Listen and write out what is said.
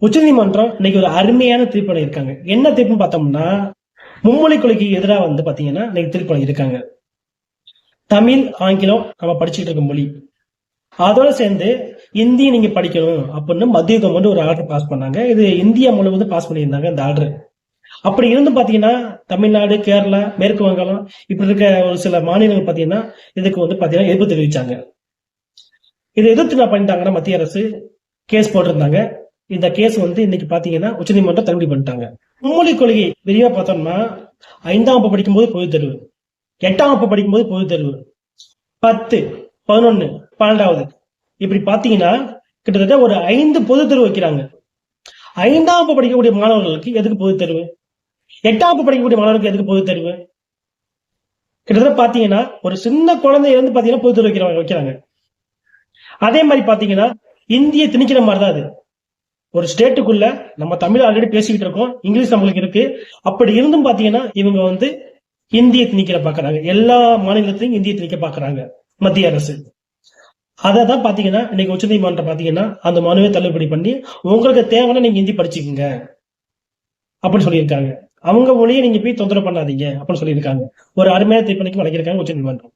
உச்சநீதிமன்றம் இன்னைக்கு ஒரு அருமையான தீர்ப்பு இருக்காங்க என்ன தீர்ப்புன்னு பார்த்தோம்னா மும்மொழி கொலைக்கு எதிராக வந்து பாத்தீங்கன்னா இன்னைக்கு தீர்ப்பு இருக்காங்க தமிழ் ஆங்கிலம் நம்ம படிச்சுட்டு இருக்க மொழி. அதோட சேர்ந்து இந்திய நீங்க படிக்கணும் அப்படின்னு மத்திய கவர்மெண்ட் ஒரு ஆர்டர் பாஸ் பண்ணாங்க. இது இந்தியா முழுவதும் பாஸ் பண்ணியிருந்தாங்க இந்த ஆர்டர் அப்படி இருந்து பாத்தீங்கன்னா தமிழ்நாடு கேரளா மேற்கு வங்காளம் இப்படி இருக்க ஒரு சில மாநிலங்கள் பாத்தீங்கன்னா இதுக்கு வந்து பாத்தீங்கன்னா எதிர்ப்பு தெரிவிச்சாங்க. இதை எதிர்த்து நான் பண்ணிட்டாங்கன்னா மத்திய அரசு கேஸ் போட்டிருந்தாங்க. இந்த கேஸ் வந்து இன்னைக்கு பாத்தீங்கன்னா உச்சநீதிமன்றம் தள்ளுபடி பண்ணிட்டாங்க. மும்மொழி கொள்கை விரிவா பார்த்தோம்னா ஐந்தாம் வகுப்பு படிக்கும்போது பொது தேர்வு எட்டாம் வகுப்பு படிக்கும்போது பொது தேர்வு பத்து பதினொன்னு பன்னெண்டாவது. இப்படி பாத்தீங்கன்னா கிட்டத்தட்ட ஒரு ஐந்து பொது தேர்வு வைக்கிறாங்க. ஐந்தாம் வகுப்பு படிக்கக்கூடிய மாணவர்களுக்கு எதுக்கு பொது தேர்வு? எட்டாம் வகுப்பு படிக்கக்கூடிய மாணவர்களுக்கு எதுக்கு பொது தேர்வு? கிட்டத்தட்ட பாத்தீங்கன்னா ஒரு சின்ன குழந்தைய இருந்து பாத்தீங்கன்னா பொது தேர்வு வைக்கிறாங்க வைக்கிறாங்க. அதே மாதிரி பாத்தீங்கன்னா இந்திய திணிக்கிற மாதிரி தான் அது. ஒரு ஸ்டேட்டுக்குள்ள நம்ம தமிழ் ஆல்ரெடி பேசிக்கிட்டு இருக்கோம் இங்கிலீஷ் நம்மளுக்கு இருக்கு. அப்படி இருந்தும் பாத்தீங்கன்னா இவங்க வந்து இந்திய திணிக்கிற பாக்குறாங்க. எல்லா மாநிலத்திலையும் இந்திய திணிக்க பாக்குறாங்க மத்திய அரசு. அதை தான் பாத்தீங்கன்னா இன்னைக்கு உச்சநீதிமன்றம் பாத்தீங்கன்னா அந்த மனுவை தள்ளுபடி பண்ணி உங்களுக்கு தேவைன்னா நீங்க ஹிந்தி படிச்சுக்கோங்க. அப்படின்னு சொல்லியிருக்காங்க. அவங்க மொழியை நீங்க போய் தொந்தரவு பண்ணாதீங்க அப்படின்னு சொல்லியிருக்காங்க. ஒரு அருமையான தீர்ப்பணிக்கு வழங்கியிருக்காங்க உச்ச நீதிமன்றம்